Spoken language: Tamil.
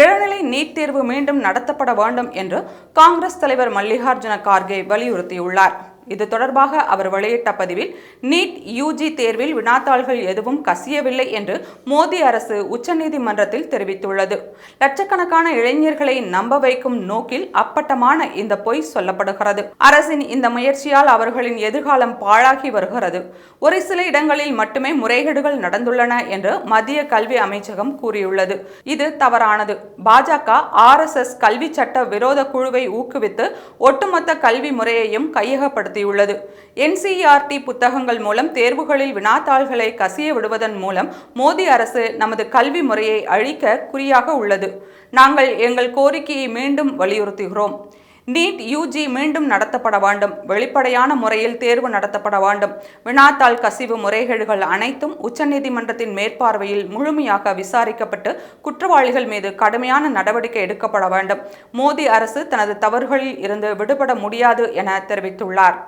இளநிலை நீட் தேர்வு மீண்டும் நடத்தப்பட வேண்டும் என்று காங்கிரஸ் தலைவர் மல்லிகார்ஜுன கார்கே வலியுறுத்தியுள்ளார். இது தொடர்பாக அவர் வெளியிட்ட பதிவில் நீட் யூஜி தேர்வில் வினாத்தாள்கள் எதுவும் கசியவில்லை என்று மோடி அரசு உச்சநீதிமன்றத்தில் தெரிவித்துள்ளது. லட்சக்கணக்கான இளைஞர்களை நம்ப வைக்கும் நோக்கில் அப்பட்டமான இந்த பொய் சொல்லப்படுகிறது. அரசின் இந்த முயற்சியால் அவர்களின் எதிர்காலம் பாழாகி வருகிறது. ஒரு சில இடங்களில் மட்டுமே முறைகேடுகள் நடந்துள்ளன என்று மத்திய கல்வி அமைச்சகம் கூறியுள்ளது. இது தவறானது. பாஜக ஆர்எஸ்எஸ் கல்வி சட்ட விரோத குழுவை ஊக்குவித்து ஒட்டுமொத்த கல்வி முறையையும் ஏற்படுத்தியுள்ளது. என்சிஇஆர்டி புத்தகங்கள் மூலம் தேர்வுகளில் வினாத்தாள்களை கசிய விடுவதன் மூலம் மோடி அரசு நமது கல்வி முறையை அழிக்க குறியாக உள்ளது. நாங்கள் எங்கள் கோரிக்கையை மீண்டும் வலியுறுத்துகிறோம். நீட் யூஜி மீண்டும் நடத்தப்பட வேண்டும். வெளிப்படையான முறையில் தேர்வு நடத்தப்பட வேண்டும். வினாத்தாள் கசிவு முறைகேடுகள் அனைத்தும் உச்சநீதிமன்றத்தின் மேற்பார்வையில் முழுமையாக விசாரிக்கப்பட்டு குற்றவாளிகள் மீது கடுமையான நடவடிக்கை எடுக்கப்பட வேண்டும். மோடி அரசு தனது தவறுகளில் இருந்து விடுபட முடியாது என தெரிவித்துள்ளார்.